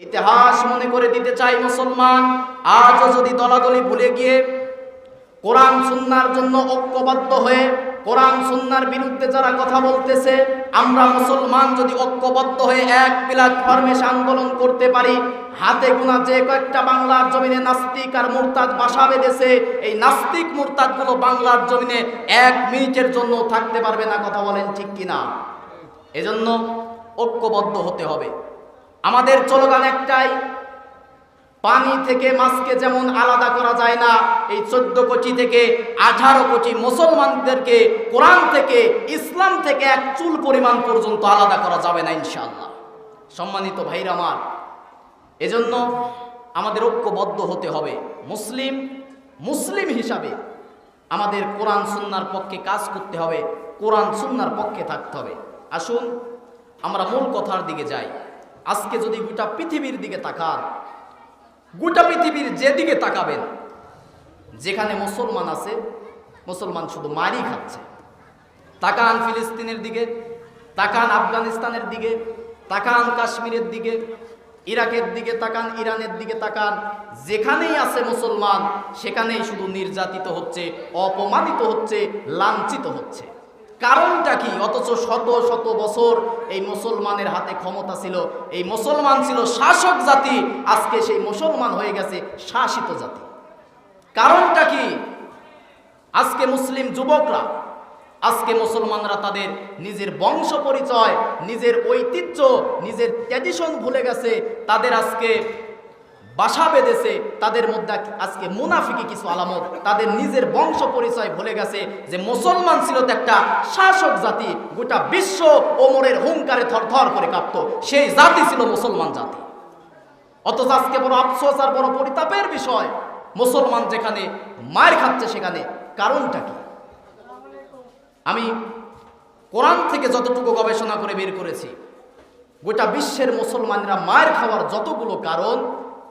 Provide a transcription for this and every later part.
ইতিহাস মনে করে দিতে চাই মুসলমান। আজও যদি দলাদলি ভুলে গিয়ে কোরআন সুন্নার জন্য ঐক্যবদ্ধ হয়ে কোরআন সুন্নার বিরুদ্ধে যারা কথা বলতেছে, আমরা মুসলমান যদি ঐক্যবদ্ধ হয়ে এক প্ল্যাটফর্মে আন্দোলন করতে পারি, হাতে গোনা যে কয়েকটা বাংলার জমিনে নাস্তিক আর মুরতাদ বাসা বেঁধেছে, এই নাস্তিক মুরতাদগুলো বাংলার জমিনে এক মিনিটের জন্য থাকতে পারবে না, কথা বলেন ঠিক কিনা? এজন্য ঐক্যবদ্ধ হতে হবে। আমাদের চলগান একটাই। পানি থেকে মাছকে যেমন আলাদা করা যায় না, এই চোদ্দ কোটি থেকে আঠারো কোটি মুসলমানদেরকে কোরআন থেকে, ইসলাম থেকে এক চুল পরিমাণ পর্যন্ত আলাদা করা যাবে না ইনশাআল্লাহ। সম্মানিত ভাইরা আমার, এজন্য আমাদের ঐক্যবদ্ধ হতে হবে। মুসলিম মুসলিম হিসাবে আমাদের কোরআন সুন্নার পক্ষে কাজ করতে হবে, কোরআন সুন্নার পক্ষে থাকতে হবে। আসুন, আমরা মূল কথার দিকে যাই। আজকে যদি গোটা পৃথিবীর দিকে তাকান, গোটা পৃথিবীর যেদিকে তাকাবেন, যেখানে মুসলমান আছে, মুসলমান শুধু মারি খাচ্ছে। তাকান ফিলিস্তিনের দিকে, তাকান আফগানিস্তানের দিকে, তাকান কাশ্মীরের দিকে, ইরাকের দিকে, তাকান ইরানের দিকে, তাকান যেখানেই আছে মুসলমান, সেখানেই শুধু নির্যাতিত হচ্ছে, অপমানিত হচ্ছে, লাঞ্ছিত হচ্ছে। কারণটা কি? অথচ শত শত বছর এই মুসলমানের হাতে ক্ষমতা ছিল। এই মুসলমান ছিল শাসক জাতি। আজকে সেই মুসলমান হয়ে গেছে শাসিত জাতি। কারণটা কি? আজকে মুসলিম যুবকরা, আজকে মুসলমানরা তাদের নিজের বংশ পরিচয়, নিজের ঐতিহ্য, নিজের ট্র্যাডিশন ভুলে গেছে। তাদের আজকে বাসা বেঁধেছে, তাদের মধ্যে আজকে মুনাফিকি কিছু আলামত। তাদের নিজের বংশ পরিচয় ভুলে গেছে যে মুসলমান ছিল তো একটা শাসক জাতি, গোটা বিশ্ব ওমরের হুঙ্কারে থরথর করে কাঁপত। সেই জাতি ছিল মুসলমান জাতি। অথচ আজকে বড় আফসোস আর বড় পরিতাপের বিষয়, মুসলমান যেখানে মায়ের খাচ্ছে সেখানে কারণটা কি? আমি কোরআন থেকে যতটুকু গবেষণা করে বের করেছি, গোটা বিশ্বের মুসলমানরা মায়ের খাওয়ার যতগুলো কারণ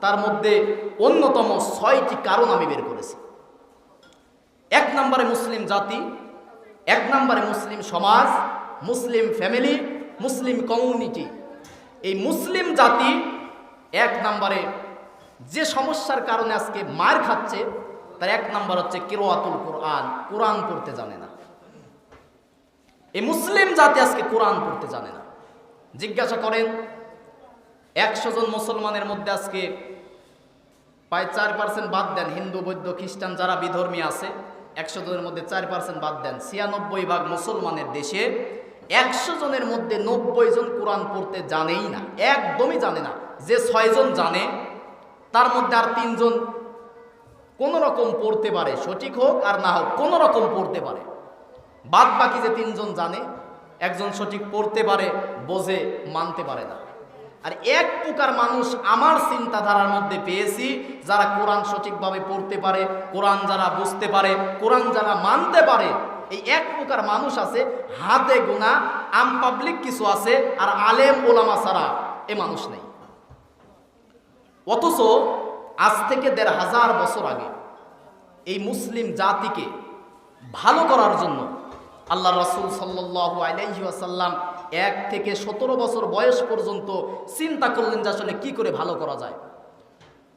তার মধ্যে অন্যতম ছয়টি কারণ আমি বের করেছি। এক নম্বরে মুসলিম জাতি, এক নম্বরে মুসলিম সমাজ, মুসলিম ফ্যামিলি, মুসলিম কমিউনিটি। এই মুসলিম জাতি এক নম্বরে যে সমস্যার কারণে আজকে মার খাচ্ছে, তার এক নম্বর হচ্ছে কিরোয়াতুল কোরআন কোরআন পড়তে জানে না। এই মুসলিম জাতি আজকে কোরআন পড়তে জানে না। জিজ্ঞাসা করেন একশো জন মুসলমানের মধ্যে আজকে প্রায় চার পার্সেন্ট বাদ দেন হিন্দু, বৌদ্ধ, খ্রিস্টান যারা বিধর্মী আছে, একশো জনের মধ্যে চার পার্সেন্ট বাদ দেন। ছিয়ানব্বই ভাগ মুসলমানের দেশে একশো জনের মধ্যে নব্বই জন কোরআন পড়তে জানেই না, একদমই জানে না। যে ছয়জন জানে তার মধ্যে আর তিনজন কোনো রকম পড়তে পারে, সঠিক হোক আর না হোক, কোনো রকম পড়তে পারে। বাদ বাকি যে তিনজন জানে, একজন সঠিক পড়তে পারে, বোঝে, মানতে পারে না। আর এক প্রকার মানুষ আমার চিন্তাধারার মধ্যে পেয়েছি, যারা কোরআন সঠিকভাবে পড়তে পারে, কোরআন যারা বুঝতে পারে, কোরআন যারা মানতে পারে, এই এক প্রকার মানুষ আছে, হাতে গোনা, আম পাবলিক কিছু আছে, আর আলেম, ওলামা ছাড়া এ মানুষ নেই। অথচ আজ থেকে দেড় হাজার বছর আগে এই মুসলিম জাতিকে ভালো করার জন্য আল্লাহ রসুল সাল্লাহ আলাইহি আসাল্লাম এক থেকে সতেরো বছর বয়স পর্যন্ত চিন্তা করলেন যে আসলে কি করে ভালো করা যায়।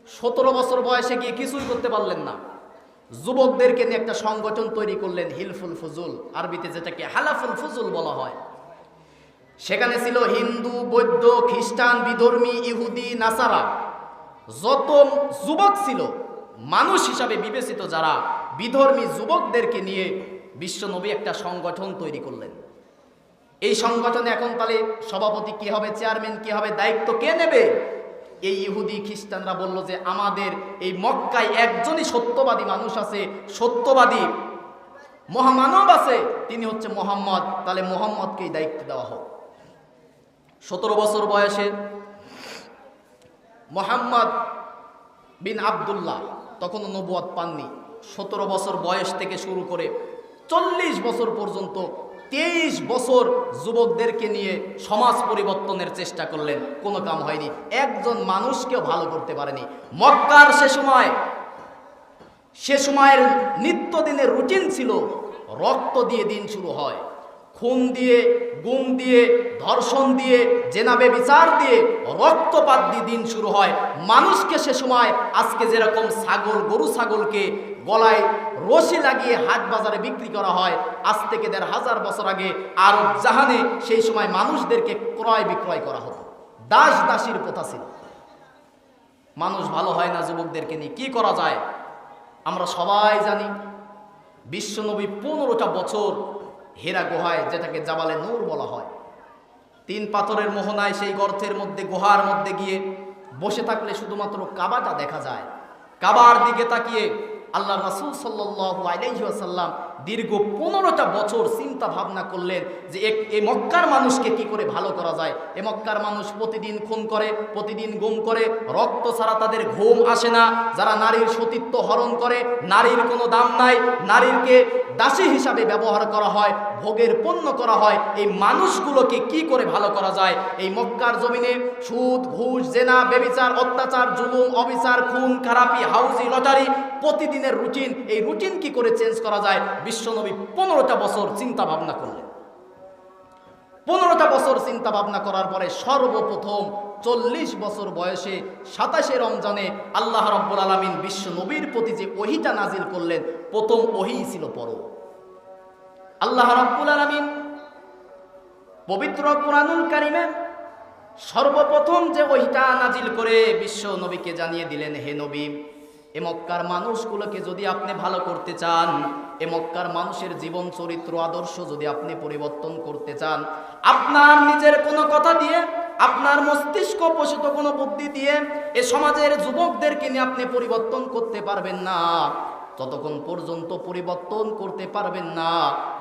সতেরো বছর বয়সে গিয়ে কিছুই করতে পারলেন না। যুবকদেরকে নিয়ে একটা সংগঠন তৈরি করলেন হিলফুল ফুজুল, আরবিতে যেটাকে হালাফুল ফুজুল বলা হয়। সেখানে ছিল হিন্দু, বৌদ্ধ, খ্রিস্টান, বিধর্মী, ইহুদি, নাসারা। যত যুবক ছিল, মানুষ হিসাবে বিবেচিত যারা, বিধর্মী যুবকদেরকে নিয়ে বিশ্বনবী একটা সংগঠন তৈরি করলেন। এই সংগঠনে এখন তাহলে সভাপতি কি হবে, চেয়ারম্যান কি হবে, দায়িত্ব কে নেবে? এই ইহুদি খ্রিস্টানরা বলল যে আমাদের এই মক্কায় একজনই সত্যবাদী মানুষ আছে, সত্যবাদী মহামানব আছে, তিনি হচ্ছে মোহাম্মদ। তাহলে মোহাম্মদকেই দায়িত্ব দেওয়া হোক। সতেরো বছর বয়সে মোহাম্মদ বিন আবদুল্লাহ তখনও নবুয়াদ পাননি। সতেরো বছর বয়স থেকে শুরু করে চল্লিশ বছর পর্যন্ত তেইশ বছর যুবকদেরকে নিয়ে সমাজ পরিবর্তনের চেষ্টা করলেন, কোনো কাম হয়নি। একজন মানুষকেও ভালো করতে পারেনি। মক্কার সে সময়, সে সময়ের নিত্যদিনের রুটিন ছিল, রক্ত দিয়ে দিন শুরু হয়। খুন দিয়ে, গুম দিয়ে, ধর্ষণ দিয়ে জেনাবে বিচার দিয়ে রক্তপাত দিয়ে দিন শুরু হয়। মানুষকে সে সময় আজকে যেরকম ছাগল, গরু ছাগলকে গলায় রশি লাগিয়ে হাট বাজারে বিক্রি করা হয়। আজ থেকে দেড় হাজার বছর আগে আরব জাহানে সেই সময় মানুষদেরকে ক্রয় বিক্রয় করা হতো। দাস দাসীর প্রথা ছিল। মানুষ ভালো হয় না যুবকদেরকে নিয়ে। কি করা যায়? আমরা সবাই জানি, বিশ্বনবী পনেরোটা বছর হেরা গুহায়, যেটাকে জাবালে নূর বলা হয়। তিন পাথরের মোহনায় সেই গর্তের মধ্যে, গুহার মধ্যে গিয়ে বসে থাকলে শুধুমাত্র কাবাটা দেখা যায়। কাবার দিকে তাকিয়ে আল্লাহ রাসুল সাল্লাহ আলাইসাল্লাম দীর্ঘ পনেরোটা বছর চিন্তা ভাবনা করলেন যে এই মক্কার মানুষকে কি করে ভালো করা যায়? এ মক্কার মানুষ প্রতিদিন খুন করে, প্রতিদিন গুম করে, রক্ত ছাড়া তাদের ঘুম আসে না। যারা নারীর সতীত্ব হরণ করে, নারীর কোনো দাম নাই, নারীরকে দাসী হিসাবে ব্যবহার করা হয়, ভোগের পণ্য করা হয়। এই মানুষগুলোকে কি করে ভালো করা যায়? এই মক্কার জমিনে সুদ, ঘুষ, জেনা, বেবিচার, অত্যাচার, জুলুম, অবিচার, খুন, খারাপি, হাউজি, লটারি প্রতিদিনের রুটিন। এই রুটিন কি করে চেঞ্জ করা যায়? বিশ্বনবী পনেরোটা বছর চিন্তা ভাবনা করলেন। পনেরোটা বছর চিন্তা ভাবনা করার পরে সর্বপ্রথম চল্লিশ বছর বয়সে সাতাশে রমজানে আল্লাহ রব্বুল আলমিন বিশ্ব নবীর প্রতি যে ওহিটা নাজিল করলেন, প্রথম ওহি ছিল পর আল্লাহ রব্বুল আলমিন পবিত্র কোরআনুল কারিমে সর্বপ্রথম যে ওহিটা নাজিল করে বিশ্ব নবীকে জানিয়ে দিলেন, হে নবী এ মক্কার মানুষগুলোকে যদি আপনি ভালো করতে চান, এ মক্কার মানুষের জীবন চরিত্র, আদর্শ যদি আপনি পরিবর্তন করতে চান, আপনার নিজের কোনো কথা দিয়ে, আপনার মস্তিষ্ক পোষিত কোনো বুদ্ধি দিয়ে, এ সমাজের যুবকদেরকে নিয়ে আপনি পরিবর্তন করতে পারবেন না। ততক্ষণ পর্যন্ত পরিবর্তন করতে পারবেন না,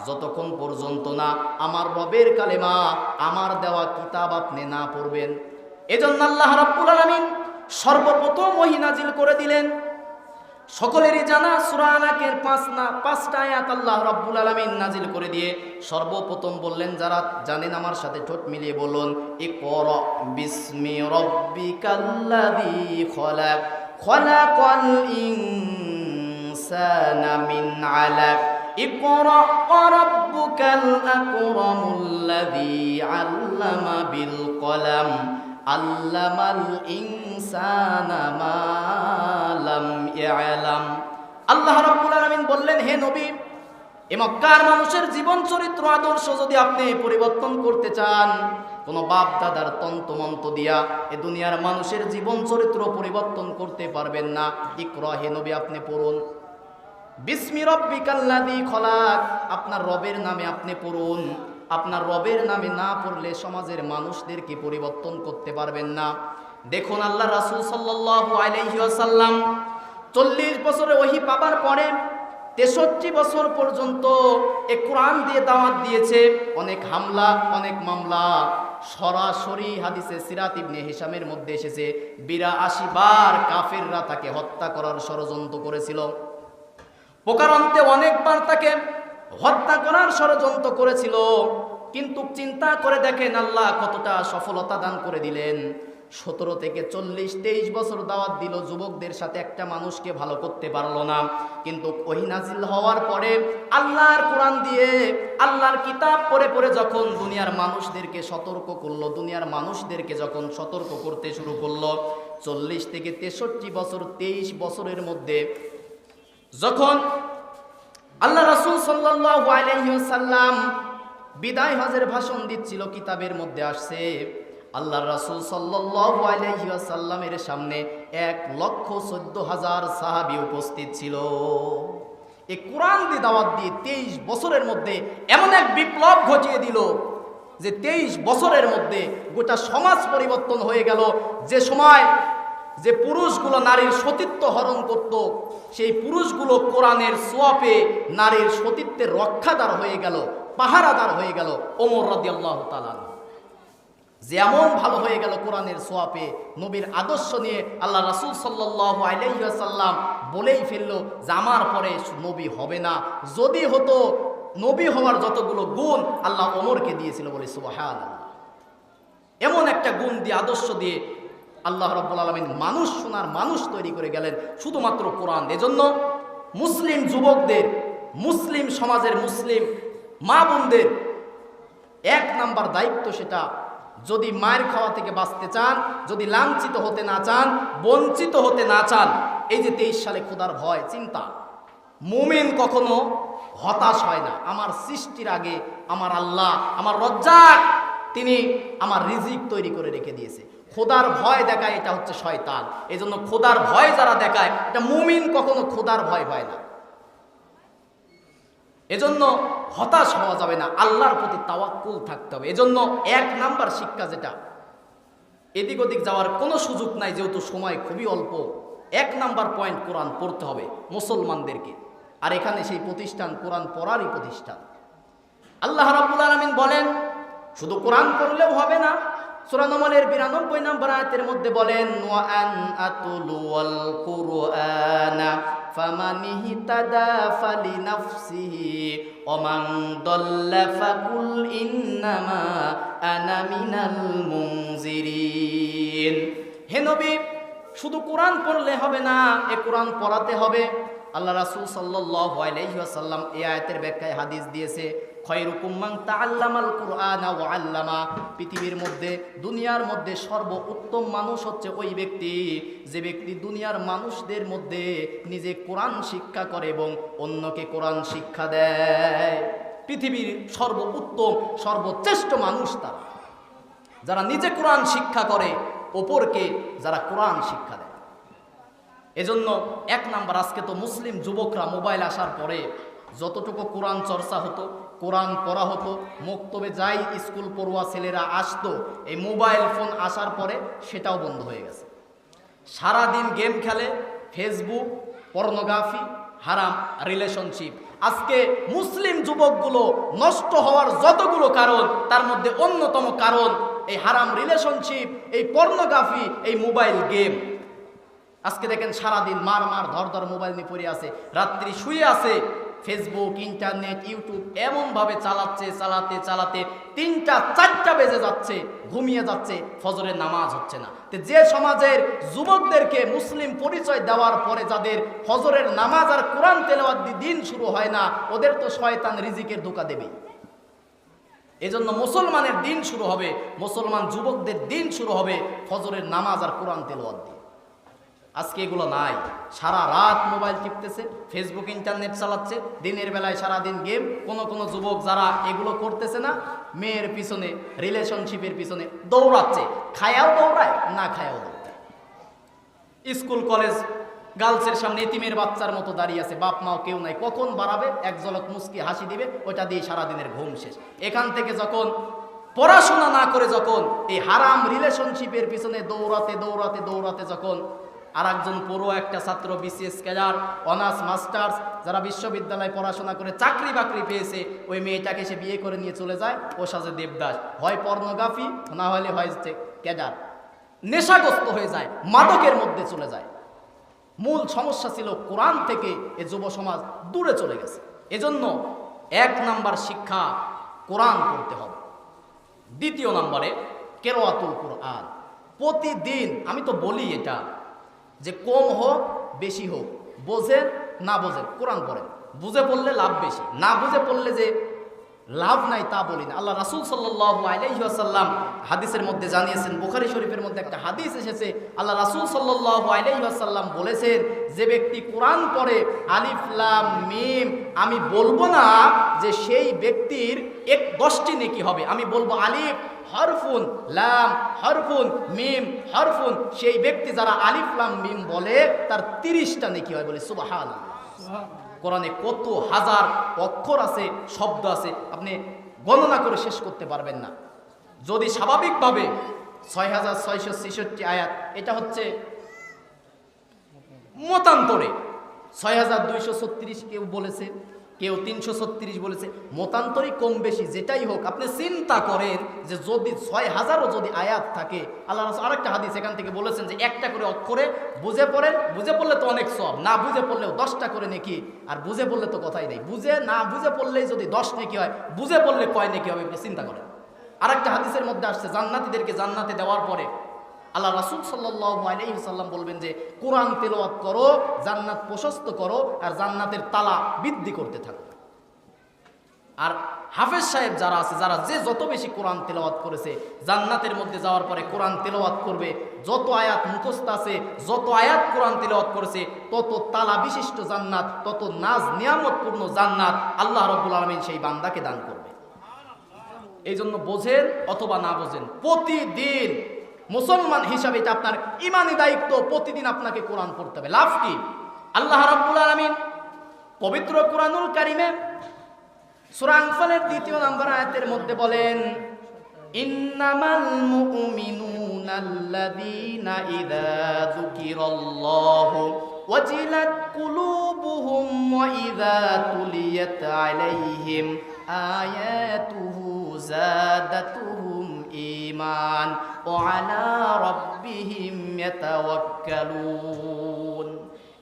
যতক্ষণ পর্যন্ত না আমার রবের কালেমা, আমার দেওয়া কিতাব আপনি না পড়বেন। এজন্য আল্লাহ রাব্বুল আলামিন সর্বপ্রথম ওহী করে দিলেন সকলেরই জানা সুরা আলাকের পাঁচ না, পাঁচটা আয়াত আল্লাহ রাব্বুল আলমিন নাজিল করে দিয়ে সর্বপ্রথম বললেন, যারা জানেন আমার সাথে ঠোঁট মিলিয়ে বলুন এ কর বিস্মি রব্বি কাল্লাদি খলাক, খলাকাল ইনসানা মিন আলাক, ইকরা রাব্বুকাল আকরামুল্লাযী আল্লামা বিল কলাম আল্লাহ বললেন, হে নবী, এ মক্কার মানুষের জীবন চরিত্র, আদর্শ যদি আপনি পরিবর্তন করতে চান, কোনো বাপ দাদার তন্তমন্ত দিয়া এ দুনিয়ার মানুষের জীবন চরিত্র পরিবর্তন করতে পারবেন না। ইক্র, হে নবী, আপনি পড়ুন। বিস্মি রব্বিকাল্লাদি খলাক, আপনার রবের নামে আপনি পড়ুন। আপনার রবের নামে না পড়লে সমাজের মানুষদেরকে পরিবর্তন করতে পারবেন না। দেখুন আল্লাহ রাসূল ওয়াসাল্লাম চল্লিশ বছরে ওহি পাবার পরে তেষট্টি বছর পর্যন্ত এ কোরআন দিয়ে দাওয়াত দিয়েছে। অনেক হামলা, অনেক মামলা। সরাসরি হাদিসে সিরাত ইবনে হিসামের মধ্যে এসেছে, বিরাশি বার কাফেররা তাকে হত্যা করার ষড়যন্ত্র করেছিল। প্রকারান্তে অনেকবার তাকে হত্যা করার ষড়যন্ত্র করেছিল। কিন্তু চিন্তা করে দেখেন আল্লাহ কতটা সফলতা দান করে দিলেন। সতেরো থেকে চল্লিশ, তেইশ বছর দাওয়াত দিল, যুবকদের সাথে একটা মানুষকে ভালো করতে পারল না। কিন্তু ওহিনাজিল হওয়ার পরে আল্লাহর কোরআন দিয়ে, আল্লাহর কিতাব পড়ে পড়ে যখন দুনিয়ার মানুষদেরকে সতর্ক করল, দুনিয়ার মানুষদেরকে যখন সতর্ক করতে শুরু করল, চল্লিশ থেকে তেষট্টি বছর, তেইশ বছরের মধ্যে যখন আল্লাহ রাসূল সাল্লাল্লাহু আলাইহি ওয়াসাল্লাম বিদায় হজের ভাষণ দিচ্ছিল কিতাবের মধ্যে আসছে, আল্লাহ রাসূল সাল্লাল্লাহু আলাইহি ওয়াসাল্লামের সামনে এক লক্ষ চোদ্দ হাজার সাহাবী উপস্থিত ছিল। এই কোরআন দাওয়াত দিয়ে তেইশ বছরের মধ্যে এমন এক বিপ্লব ঘটিয়ে দিল যে তেইশ বছরের মধ্যে গোটা সমাজ পরিবর্তন হয়ে গেল। যে সময় যে পুরুষগুলো নারীর সতীত্ব হরণ করত, সেই পুরুষগুলো কোরআনের সোয়াপে নারীর সতীত্বের রক্ষাদার হয়ে গেল, পাহারাদার হয়ে গেল, ওমর রাদি আল্লাহ তালান যেমন ভালো হয়ে গেল কোরআনের সোয়াপে নবীর আদর্শ নিয়ে আল্লাহ রাসুল সাল্লাহ আলাইসাল্লাম বলেই ফেলল যে আমার পরে নবী হবে না। যদি হতো, নবী হওয়ার যতগুলো গুণ আল্লাহ ওমরকে দিয়েছিল বলে সুবাহান এমন একটা গুণ দিয়ে, আদর্শ দিয়ে আল্লাহ রব্বুল আলমিন মানুষ শোনার মানুষ তৈরি করে গেলেন শুধুমাত্র কোরআন। এজন্য মুসলিম যুবকদের, মুসলিম সমাজের মুসলিম মা বোনদের এক নাম্বার দায়িত্ব সেটা, যদি মায়ের খাওয়া থেকে বাঁচতে চান, যদি লাঞ্ছিত হতে না চান, বঞ্চিত হতে না চান, এই যে তেইশ সালে খোদার ভয়, চিন্তা। মুমিন কখনো হতাশ হয় না। আমার সৃষ্টির আগে আমার আল্লাহ, আমার রজ্জাক, তিনি আমার রিজিক তৈরি করে রেখে দিয়েছে। খোদার ভয় দেখায়, এটা হচ্ছে শয়তান। এই জন্য খোদার ভয় যারা দেখায় এটা মুমিন কখনো খোদার ভয় হয় না। এজন্য হতাশ হওয়া যাবে না, আল্লাহর প্রতি তাওয়াক্কুল থাকতে হবে। এজন্য এক নাম্বার শিক্ষা যেটা, এদিক ওদিক যাওয়ার কোনো সুযোগ নাই, যেহেতু সময় খুবই অল্প। এক নাম্বার পয়েন্ট কোরআন পড়তে হবে মুসলমানদেরকে। আর এখানে সেই প্রতিষ্ঠান কোরআন পড়ারই প্রতিষ্ঠান। আল্লাহ রাব্বুল আলামিন বলেন, শুধু কোরআন পড়লেও হবে না সূরা নমলের 92 নম্বর আয়াতের মধ্যে বলেন দাল্লা ফাকুল ইন্নামা শুধু কোরআন পড়লে হবে না, এ কোরআন পড়াতে হবে। আল্লাহ রাসূল সাল্লাল্লাহু আলাইহি ওয়াসাল্লাম এই আয়াতের ব্যাখ্যায় হাদিস দিয়েছে খয়রুকুম মান তাআল্লামাল কুরআনা আল্লামা। পৃথিবীর মধ্যে, দুনিয়ার মধ্যে সর্বোত্তম মানুষ হচ্ছে ওই ব্যক্তি। যে ব্যক্তি দুনিয়ার মানুষদের মধ্যে নিজে কোরআন শিক্ষা করে এবং অন্যকে কোরআন শিক্ষা দেয়। পৃথিবীর সর্বোত্তম, সর্বশ্রেষ্ঠ মানুষ তারা। যারা নিজে কোরআন শিক্ষা করে, অপরকে যারা কোরআন শিক্ষা দেয়। এজন্য এক নাম্বার, আজকে তো মুসলিম যুবকরা মোবাইল আসার পরে যতটুকু কোরআন চর্চা হতো কোরআন পড়া হতো, মক্তবে যাই স্কুল পড়ুয়া ছেলেরা আসতো, এই মোবাইল ফোন আসার পরে সেটাও বন্ধ হয়ে গেছে। সারাদিন গেম খেলে, ফেসবুক, পর্নোগ্রাফি, হারাম রিলেশনশিপ। আজকে মুসলিম যুবকগুলো নষ্ট হওয়ার যতগুলো কারণ, তার মধ্যে অন্যতম কারণ এই হারাম রিলেশনশিপ, এই পর্নোগ্রাফি, এই মোবাইল গেম। আজকে দেখেন সারাদিন মার মার ধর ধর মোবাইল নিয়ে পড়ে আছে, রাত্রি শুয়ে আছে ফেসবুক ইন্টারনেট ইউটিউব এমনভাবে চালাচ্ছে, চালাতে চালাতে তিনটা, চারটা বেজে যাচ্ছে, ঘুমিয়ে যাচ্ছে, ফজরের নামাজ হচ্ছে না। তো যে সমাজের যুবকদেরকে মুসলিম পরিচয় দেওয়ার পরে যাদের ফজরের নামাজ আর কোরআন তেলাওয়াত দিন শুরু হয় না, ওদের তো শয়তান রিজিকের ধোকা দেবেই। এজন্য মুসলমানের দিন শুরু হবে, মুসলমান যুবকদের দিন শুরু হবে ফজরের নামাজ আর কোরআন তেলাওয়াত দিয়ে। আজকে এগুলো নাই। সারা রাত মোবাইল টিপতেছে ফেসবুক ইন্টারনেট চালাচ্ছে, দিনের বেলায় সারা দিন গেম কোনো কোনো যুবক যারা এগুলো করতেছে না, মেয়ের পিছনে রিলেশনশিপের পিছনে দৌড়াচ্ছে। খায়াও দৌড়ায়, না খায়াও দৌড়ায়। স্কুল কলেজ গার্লসের সামনে এতিমের বাচ্চার মতো দাঁড়িয়ে আছে, বাপ মাও কেউ নাই। কখন বাড়াবে? এক ঝলক মুস্কি হাসি দিবে ওটা দিয়ে সারাদিনের ঘুম শেষ। এখান থেকে যখন পড়াশোনা না করে যখন এই হারাম রিলেশনশিপের পিছনে দৌড়াতে দৌড়াতে দৌড়াতে যখন আর একজন পড়ুয়া, একটা ছাত্র, বিসিএস ক্যাডার, অনার্স, মাস্টার্স, যারা বিশ্ববিদ্যালয়ে পড়াশোনা করে চাকরি বাকরি পেয়েছে, ওই মেয়েটাকে সে বিয়ে করে নিয়ে চলে যায় ও সাজে দেবদাস। হয় পর্নোগ্রাফি, না হলে হয় ক্যাডার। নেশাগ্রস্ত হয়ে যায়, মাদকের মধ্যে চলে যায়। মূল সমস্যা ছিল কোরআন থেকে এ যুব সমাজ দূরে চলে গেছে। এজন্য এক নাম্বার শিক্ষা কোরআন পড়তে হবে। দ্বিতীয় নম্বরে কেরোয়াতুল কোরআন। প্রতিদিন, আমি তো বলি এটা যে কম হোক, বেশি হোক, বোঝেন, না বোঝেন, কোরআন পড়েন। বুঝে পড়লে লাভ বেশি। না বুঝে পড়লে যে লাভ নাই তা বলি না। আল্লাহ রাসুল সাল্লাহ আলাইসাল্লাম হাদিসের মধ্যে জানিয়েছেন, বুখারি শরীফের মধ্যে একটা হাদিস এসেছে, আল্লাহ রাসুল সাল্লাহ আলাইসাল্লাম বলেছেন, যে ব্যক্তি কোরআন পড়ে আলিফলাম মিম, আমি বলব না যে সেই ব্যক্তির এক দশটি নেকি হবে। আমি বলব আলিফ, হরফুন, লাম, হরফুন, মিম, হরফুন, সেই ব্যক্তি যারা আলিফলাম মিম বলে, তার তিরিশটা নেকি হয় বলে সুবাহান কোরআনে কত হাজার অক্ষর আছে, শব্দ আছে, আপনি গণনা করে শেষ করতে পারবেন না। যদি স্বাভাবিকভাবে ছয় হাজার ছয়শো ছেষট্টি আয়াত, এটা হচ্ছে মতান্তরে। ছয় হাজার দুইশো ছত্রিশ কেউ বলেছে কেউ তিনশো ছত্রিশ বলেছে মতান্তরই কম বেশি, যেটাই হোক, আপনি চিন্তা করেন যে যদি ছয় হাজারও যদি আয়াত থাকে, আল্লাহ রাসূল আরেকটা হাদিস এখান থেকে বলেছেন যে একটা করে অক্ষরে বুঝে পড়েন, বুঝে পড়লে তো অনেক সব, না বুঝে পড়লেও দশটা করে নেকি, আর বুঝে পড়লে তো কথাই নেই। বুঝে, না বুঝে পড়লেই যদি দশ নেকি হয়, বুঝে পড়লে কয় নেকি হবে, আপনি চিন্তা করেন। আরেকটা হাদিসের মধ্যে আসছে, জান্নাতীদেরকে জান্নাতে দেওয়ার পরে আল্লাহ রাসুল আলাইসাল্লাম বলবেন যে, কোরআন তেলাওয়াত করো, জান্নাত প্রশস্ত করো, আর জান্নাতের তালা বৃদ্ধি করতে থাকো। আর হাফেজ সাহেব যারা আছে, যারা যে যত বেশি কোরআন তেলাওয়াত করেছে, জান্নাতের মধ্যে যাওয়ার পরে কোরআন তেলাওয়াত করবে, যত আয়াত মুখস্থ আছে, যত আয়াত কোরআন তেলাওয়াত করেছে, তত তালা বিশিষ্ট জান্নাত, তত নাজ নিয়ামতপূর্ণ জান্নাত আল্লাহ রব্বুল আলমিন সেই বান্দাকে দান করবে। এই জন্য বোঝেন অথবা না বোঝেন, প্রতিদিন মুসলমান হিসাবে এটা আপনার ইমানি দায়িত্ব, প্রতিদিন আপনাকে কোরআন পড়তে হবে। লাভ কি? আল্লাহ রব্বুল আলমিন পবিত্র কোরআনুল কারিমে সুরাংফলের দ্বিতীয় নম্বর আয়াতের মধ্যে বলেন ইমান وعلى ربهم يتوكلون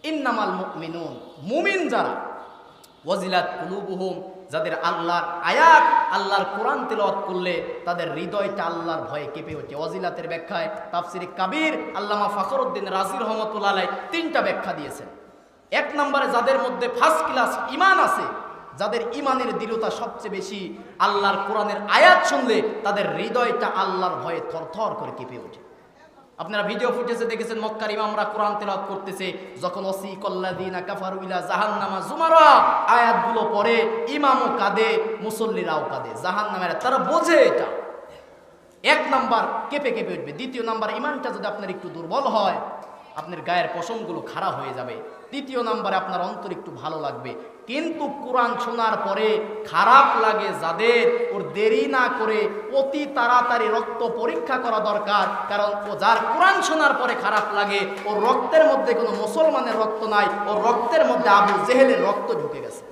إنما المؤمنون মুমিন যারা ওয়াজিলাত কুলুবুহুম যাদের আল্লাহর আয়াত আল্লাহর কোরআন তেলাওয়াত করলে তাদের হৃদয়টা আল্লাহর ভয়ে কেঁপে ওঠে ওয়াজিলাতের ব্যাখ্যায় তাফসিরে কাবির আল্লামা ফখরুদ্দিন রাজির রহমতুল্লাহ আলাই তিনটা ব্যাখ্যা দিয়েছেন এক নম্বরে যাদের মধ্যে ফার্স্ট ক্লাস ইমান আছে যাদের ইমানের দৃঢ়তা সবচেয়ে বেশি, আল্লাহর কোরআনের আয়াত শুনলে তাদের হৃদয়টা আল্লাহর ভয়ে থরথর করে কেঁপে ওঠে। আপনারা ভিডিও ফুটেজে দেখেছেন, মক্কার ইমামরা কোরআন তেলাওয়াত করতেছে, যখন ওসি কল্লাদিনা কাফারু ইলা জাহান্নামা জুমারা, আয়াতগুলো পড়ে, ইমামও কাঁদে, মুসল্লিরাও কাঁদে। জাহান্নামের, তারা বোঝে এটা। এক নাম্বার কেঁপে কেঁপে উঠবে। দ্বিতীয় নাম্বার, ইমানটা যদি আপনার একটু দুর্বল হয় আপনার গায়ের পশমগুলো খারাপ হয়ে যাবে। তৃতীয় নাম্বারে আপনার অন্তর একটু ভালো লাগবে। কিন্তু কোরআন শোনার পরে খারাপ লাগে যাদের, ওর দেরি না করে অতি তাড়াতাড়ি রক্ত পরীক্ষা করা দরকার। কারণ ও যার কোরআন শোনার পরে খারাপ লাগে, ওর রক্তের মধ্যে কোনো মুসলমানের রক্ত নাই, ওর রক্তের মধ্যে আবু জেহেলের রক্ত ঢুকে গেছে।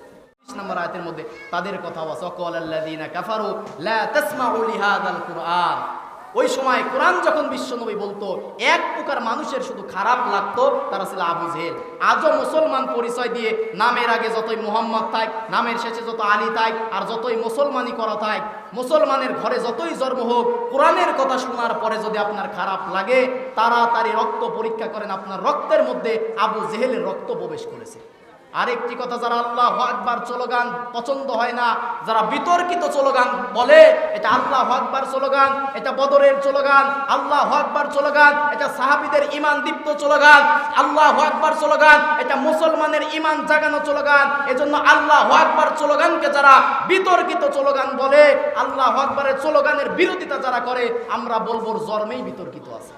তাদের কথা আছে, অকল আল্লাযীনা কাফারু লা তাসমাউ লিহাদাল কুরআন। ওই সময় কোরআন যখন বিশ্বনবী বলতো, এক প্রকার মানুষের শুধু খারাপ লাগতো, তারা ছিল আবু জেহেল। আজও মুসলমান পরিচয় দিয়ে নামের আগে যতই মোহাম্মদ থাক, নামের শেষে যত আলী থাক, আর যতই মুসলমানি করা থাক, মুসলমানের ঘরে যতই জন্ম হোক, কোরআনের কথা শোনার পরে যদি আপনার খারাপ লাগে তারা তাড়াতাড়ি রক্ত পরীক্ষা করেন, আপনার রক্তের মধ্যে আবু জেহেলের রক্ত প্রবেশ করেছে। আরেকটি কথা যারা আল্লাহ আকবার চলোগান পছন্দ হয় না যারা বিতর্কিত চলোগান বলে এটা আল্লাহ আকবার চলোগান এটা বদরের চলোগান আল্লাহ আকবার চলোগান এটা সাহাবিদের ইমান দীপ্ত চলোগান আল্লাহ আকবার চলোগান এটা মুসলমানের ইমান জাগানো চলোগান এজন্য আল্লাহ আকবার চলোগানকে যারা বিতর্কিত চলোগান বলে আল্লাহ আকবারের চলোগানের বিরোধিতা যারা করে আমরা বলব জন্মেই বিতর্কিত আছে।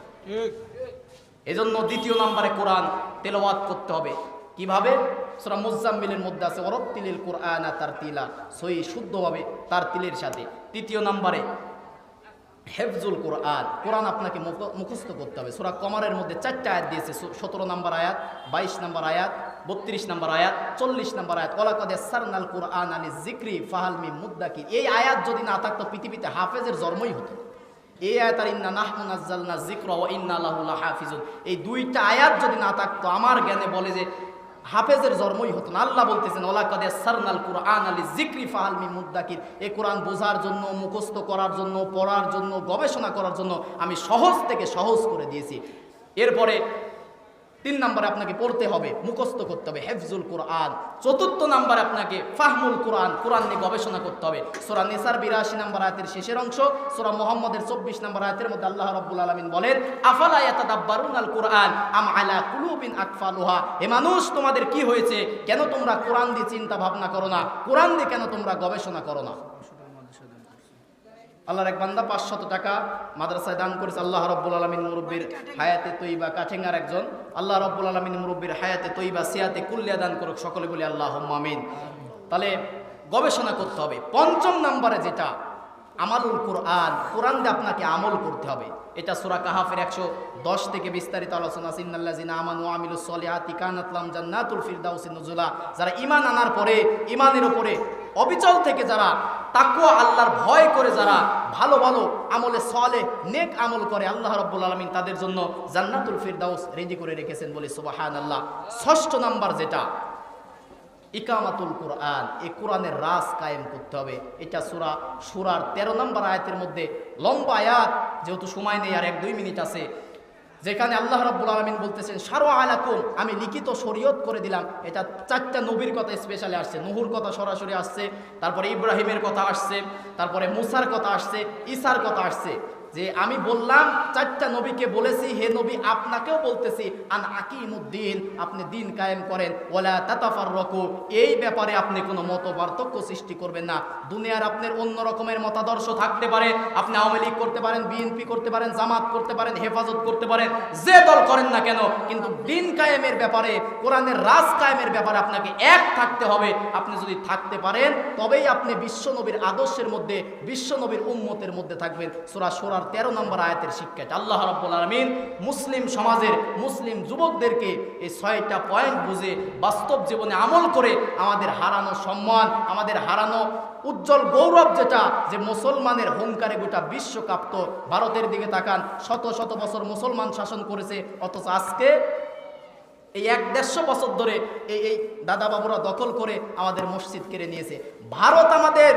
এজন্য দ্বিতীয় নম্বরে কোরআন তেলাওয়াত করতে হবে। কীভাবে? সূরা মুজাম্মিলের মধ্যে আছে অরত্তিলিল কোরআন তার তিলা সই শুদ্ধভাবে তার তিলের সাথে। তৃতীয় নম্বরে হেফজুল কোরআন। কোরআন আপনাকে মুখস্থ করতে হবে। সূরা কমারের মধ্যে চারটা আয়াত দিয়েছে সতেরো নম্বর আয়াত, বাইশ নম্বর আয়াত, বত্রিশ নম্বর আয়াত, চল্লিশ নম্বর আয়াত। ওলাকাদে সারনাল কোরআন আলী জিক্রি ফাহালমি মুদ্দাকির এই আয়াত যদি না থাকতো, পৃথিবীতে হাফেজের জন্মই হতো। এই আয়াত ইন্না নাহনু নাজ্জালনা যিকরা ওয়া ইন্না লাহু হাফিজুল এই দুইটা আয়াত যদি না থাকতো, আমার জ্ঞানে বলে যে হাফেজের জন্মই হতো না। আল্লাহ বলতেছেন ওলা কাদে সারনাল কুরআন আলী জিক্রি ফাহালমি মুদ্দাকির এই কোরআন বোঝার জন্য, মুখস্থ করার জন্য, পড়ার জন্য, গবেষণা করার জন্য আমি সহজ থেকে সহজ করে দিয়েছি। এরপরে তিন নম্বরে আপনাকে পড়তে হবে, মুখস্থ করতে হবে, হেফজুল কোরআন। চতুর্থ নম্বরে আপনাকে ফাহমুল কোরআন কোরআন নিয়ে গবেষণা করতে হবে। সোরা নিসার বিরাশি নম্বর আয়াতের শেষের অংশ, সোরা মোহাম্মদের চব্বিশ নম্বর আয়াতের মধ্যে আল্লাহ রব্বুল আলমিন বলেন, আফালা ইয়াতাদাব্বারুন আল কোরআন, আম আলা কুলুবিন আকফালুহা? এ মানুষ, তোমাদের কি হয়েছে? কেন তোমরা কোরআন দিয়ে চিন্তা ভাবনা করো না? কোরআন দিয়ে কেন তোমরা গবেষণা করো না? আল্লাহর এক বান্দা পাঁচশত টাকা মাদ্রাসায় দান করেছে। আল্লাহ রব্বুল আলমিন মুরব্বীর হায়াতে তৈবা কাঠেঙ্গার একজন। আল্লাহ রব্বুল আলমিন মুরব্বীর হায়াতে তৈবা সিয়াতে কুল্লিয়া দান করুক, সকলে বলি আল্লাহ মামিন তাহলে গবেষণা করতে হবে। পঞ্চম নাম্বারে যেটা আমালুল কোরআন কোরআন দিয়ে আপনাকে আমল করতে হবে। এটা সুরা কাহাফের একশো দশ থেকে বিস্তারিত আলোচনা সিন্নাল্লাজিনা আমানু আমিলু সলিহাতি কানাতলাম জান্নাতুল ফিরদাউসি নুজুলা। যারা ইমান আনার পরে ইমানের উপরে অবিচল থেকে যারা তাকুয়া আল্লাহর ভয় করে যারা ভালো ভালো আমলে সলে নেক আমল করে, আল্লাহ রব্বুল আলমিন তাদের জন্য জান্নাতুল ফিরদাউস রেডি করে রেখেছেন বলে সুবাহান আল্লাহ ষষ্ঠ নাম্বার যেটা ইকামাতুল কোরআন এই কোরআনের রাস কায়েম করতে হবে। এটা সুরা, সুরার তেরো নম্বর আয়াতের মধ্যে লম্বা আয়াত, যেহেতু সময় নেই আর এক দুই মিনিট আছে, যেখানে আল্লাহ রাব্বুল আলামিন বলতেছেন, সারো আলাকুম আমি লিখিত শরীয়ত করে দিলাম। এটা চারটা নবীর কথা স্পেশালি আসছে। নুহুর কথা সরাসরি আসছে, তারপরে ইব্রাহিমের কথা আসছে, তারপরে মুসার কথা আসছে ইসার কথা আসছে। যে আমি বললাম, চারটা নবীকে বলেছি, হে নবী আপনাকেও বলতেছি, আন আকিমুদ্দিন, আপনি দিন কায়েম করেন ওলা তাতাফার রকু এই ব্যাপারে আপনি কোনো মত পার্থক্য সৃষ্টি করবেন না। দুনিয়ার আপনার অন্য রকমের মতাদর্শ থাকতে পারে, আপনি আওয়ামী লীগ করতে পারেন, বিএনপি করতে পারেন, জামাত করতে পারেন, হেফাজত করতে পারেন, যে দল করেন না কেন, কিন্তু দিন কায়েমের ব্যাপারে, কোরআনের রাজ কায়েমের ব্যাপারে আপনাকে এক থাকতে হবে। আপনি যদি থাকতে পারেন, তবেই আপনি বিশ্বনবীর আদর্শের মধ্যে বিশ্বনবীর উম্মতের মধ্যে থাকবেন। সোরা সোরা সোরার তেরো নম্বর আয়াতের শিক্ষাটা আল্লাহ রাব্বুল আলামিন মুসলিম সমাজের মুসলিম যুবকদেরকে এই ছয়টা পয়েন্ট বুঝে বাস্তব জীবনে আমল করে আমাদের হারানো সম্মান, আমাদের হারানো উজ্জ্বল গৌরব যেটা, যে মুসলমানের হুঙ্কারে গোটা বিশ্ব কাঁপত। ভারতের দিকে তাকান, শত শত বছর মুসলমান শাসন করেছে, অথচ আজকে এই এক দেড়শো বছর ধরে এই এই দাদা বাবুরা দখল করে আমাদের মসজিদ কেড়ে নিয়েছে। ভারত আমাদের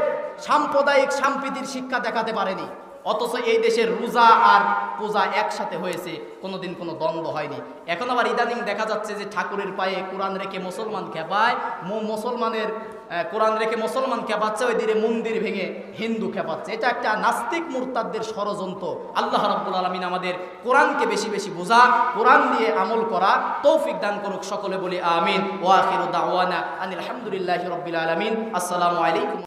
সাম্প্রদায়িক সাম্প্রীতির শিক্ষা দেখাতে পারেনি। অথচ এই দেশের রোজা আর পূজা একসাথে হয়েছে, কোনোদিন কোনো দ্বন্দ্ব হয়নি। এখন আবার ইদানিং দেখা যাচ্ছে যে ঠাকুরের পায়ে কোরআন রেখে মুসলমান খেপায় মুসলমানের কোরআন রেখে মুসলমান খেপাচ্ছে ওই দিনে মন্দির ভেঙে হিন্দু খেপাচ্ছে। এটা একটা নাস্তিক মুরতাদদের ষড়যন্ত্র। আল্লাহ রাব্বুল আলমিন আমাদের কোরআনকে বেশি বেশি বোঝা, কোরআন দিয়ে আমল করা তৌফিক দান করুক সকলে বলি আমিন। ওয়াখির আনিল আলহামদুলিল্লাহি রাব্বিল আলামিন। আসসালামু আলাইকুম।